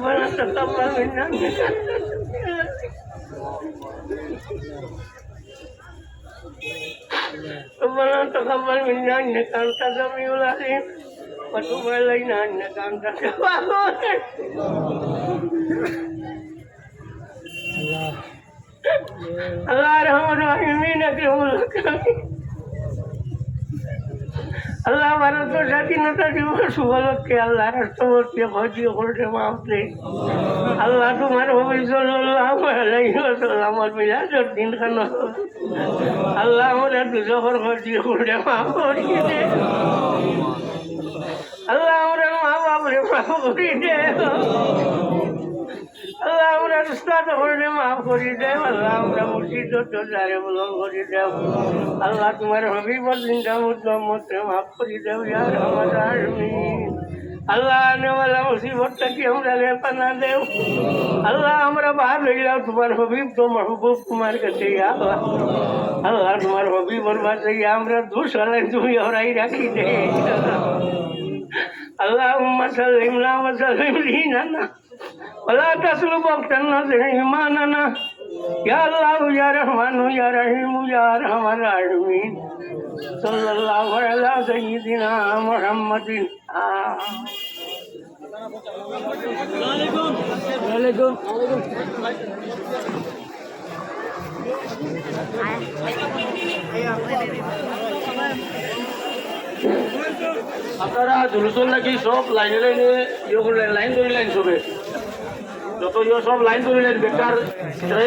Bueno, se toma Kumana to kamar minyak ni kan tak kami ulasi. Patu balai nan kan tak. আল্লাহ রহমান রহিমিন আল্লাহ ভারত স্বাধীনতা দিবস উপলক্ষে আল্লাহ রাষ্ট্রপতি হজি করছে মাপতে আল্লাহ তোমার ভবিষ্যৎ আমার মিলাজর দিন খান আল্লাহ আমরা দুজোর হজি করছে মাপ করিয়ে আল্লাহ আমরা মা বাবরে মাপ করিয়ে তোমার মাফ করি দেও আল্লাহ আমরা মুর্শিদ তোরে বুলন করি দেও আল্লাহ তোমার হবিবর জিন্দা মুহাম্মদ মাফ করি দেও ইয়া রহমান আমিন আল্লাহ আনেওয়ালা মুসিবতটা কি আমরা লেপা না দেও? আল্লাহ আমরা বাহার হইলাম তোমার হবিব তো মাহবুব তোমার কাছে, ইয়া আল্লাহ। আল্লাহ তোমার হবি হবিবর বাসে আমরা দোষ আলাই তুমি ওরাই রাখি দে। আল্লাহ সালিম না না। वला तसलुब अक्सरना से ईमानना या अल्लाह या रहमान या रहीम या रहमान। रहीम सल्लल्लाहु अलैहि सय्यदिना मुहम्मदिन। আপনারা জুলুসুল নাকি সব লাইনে লাইনে লাইন ধরে লাইন সবে যত ইয়ে সব লাইন ধরে নেন বেকার।